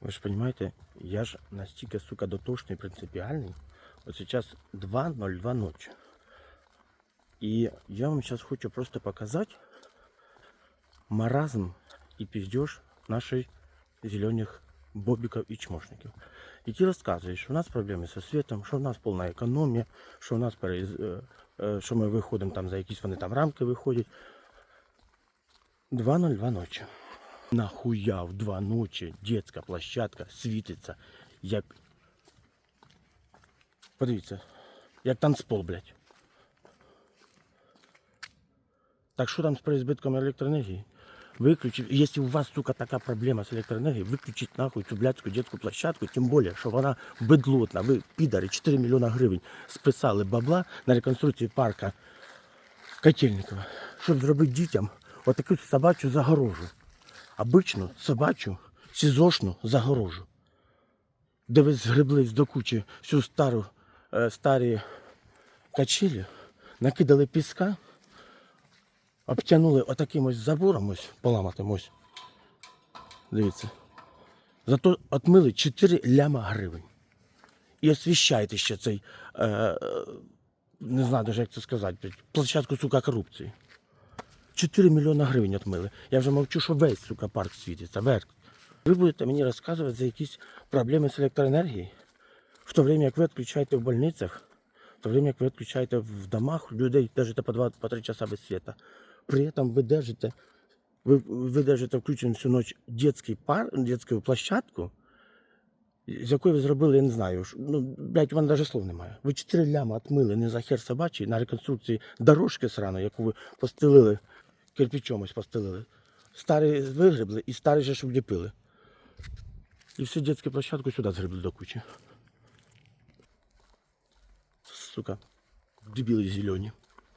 Ви ж розумієте, я ж настільки, сука, дотошний, принципіальний. От зараз 2.02 ночі. І я вам зараз хочу просто показати маразм і піздеж наших зелених бобиків і чмошників. Які розказують, що в нас проблеми зі світом, що в нас повна економія, що в нас перез- е, е, що ми виходимо там за якісь вони там рамки виходять. 2.02 ночі. Нахуя в 2 ночі детська площадка світиться, як. Подивіться, як танцпол, блядь. Так що там з переизбитком електроенергії? Выключить, если у вас, сука, такая проблема с электроэнергией, выключить нахуй цю блядську детскую площадку, тим більше, що вона бедлотна. Ви, підари, 4 мільйона гривень списали бабла на реконструкцію парка Котельникова, щоб зробити дітям отаку собачу загорожу. Обичну собачу сізошну загорожу. Де ви згребли до кучі всю стару, е, старі качелі, накидали піска, обтянули отаким ось забором, ось поламатим ось. Дивіться. Зато отмили 4 ляма гривень. І освіщаєте ще цей, е, е, не знаю як це сказати, площадку, сука, корупції. 4 мільйона гривень отмили. Я вже мовчу, що весь, сука, парк світиться. Весь. Ви будете мені розказувати за якісь проблеми з електроенергією, в то время, як ви відключаєте в больницях, в то время, як ви відключаєте в домах, людей держите по 2 по 3 часа без світа. При этом ви держите, ви, ви держите включену всю ніч детський пар, детську площадку, з якої ви зробили, я не знаю, ну, блядь, у мене навіть слов немає. Ви 4 ляма отмили не за хер собачий на реконструкції дорожки сраної, яку ви постелили, кирпичом ось постелили. Старий вигребли і старий же ж вліпили. І всю детську площадку сюди згребли до кучі. Сука, дебіли зелені.